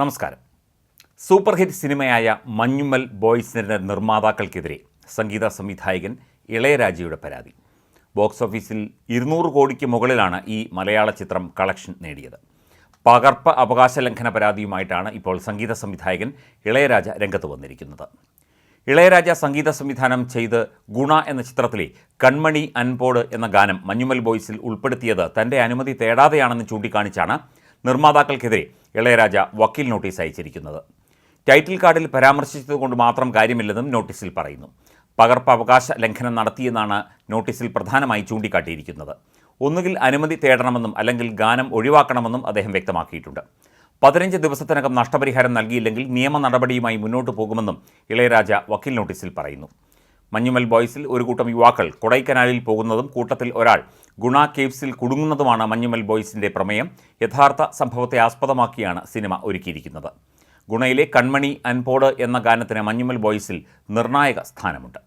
നമസ്കാരം. Super hit സിനിമയായ മഞ്ഞുമ്മൽ ബോയ്സിന്റെ നിർമ്മാതാക്കൾക്കെതിരെ സംഗീത സംവിധായകൻ ഇളയരാജയുടെ പരാതി. ബോക്സ് ഓഫീസിൽ ഇരുന്നൂറ് കോടിക്ക് മുകളിലാണ് ഈ മലയാള ചിത്രം കളക്ഷൻ നേടിയത്. പകർപ്പ് അവകാശ ലംഘന പരാതിയുമായിട്ടാണ് ഇപ്പോൾ സംഗീത സംവിധായകൻ ഇളയരാജ രംഗത്ത് വന്നിരിക്കുന്നത്. ഇളയരാജ സംഗീത സംവിധാനം ചെയ്ത് ഗുണ എന്ന ചിത്രത്തിലെ കൺമണി അൻപോട് എന്ന ഗാനം മഞ്ഞുമൽ ബോയ്സിൽ ഉൾപ്പെടുത്തിയത് തന്റെ അനുമതി തേടാതെയാണെന്ന് ചൂണ്ടിക്കാണിച്ചാണ് നിർമ്മാതാക്കൾക്കെതിരെ ഇളയരാജ വക്കീൽ നോട്ടീസ് അയച്ചിരിക്കുന്നത്. ടൈറ്റിൽ കാർഡിൽ പരാമർശിച്ചതുകൊണ്ട് മാത്രം കാര്യമില്ലെന്നും നോട്ടീസിൽ പറയുന്നു. പകർപ്പവകാശ ലംഘനം നടത്തിയെന്നാണ് നോട്ടീസിൽ പ്രധാനമായി ചൂണ്ടിക്കാട്ടിയിരിക്കുന്നത്. ഒന്നുകിൽ അനുമതി തേടണമെന്നും അല്ലെങ്കിൽ ഗാനം ഒഴിവാക്കണമെന്നും അദ്ദേഹം വ്യക്തമാക്കിയിട്ടുണ്ട്. പതിനഞ്ച് ദിവസത്തിനകം നഷ്ടപരിഹാരം നൽകിയില്ലെങ്കിൽ നിയമ നടപടിയുമായി മുന്നോട്ട് പോകുമെന്നും ഇളയരാജ വക്കീൽ നോട്ടീസിൽ പറയുന്നു. മഞ്ഞുമൽ ബോയ്സിൽ ഒരു കൂട്ടം യുവാക്കൾ കൊടൈക്കനാലിൽ പോകുന്നതും കൂട്ടത്തിൽ ഒരാൾ ഗുണ കേവ്സിൽ കുടുങ്ങുന്നതുമാണ് മഞ്ഞുമൽ ബോയ്സിന്റെ പ്രമേയം. യഥാർത്ഥ സംഭവത്തെ ആസ്പദമാക്കിയാണ് സിനിമ ഒരുക്കിയിരിക്കുന്നത്. ഗുണയിലെ കൺമണി അൻപോട് എന്ന ഗാനത്തിന് മഞ്ഞുമൽ ബോയ്സിൽ നിർണായക സ്ഥാനമുണ്ട്.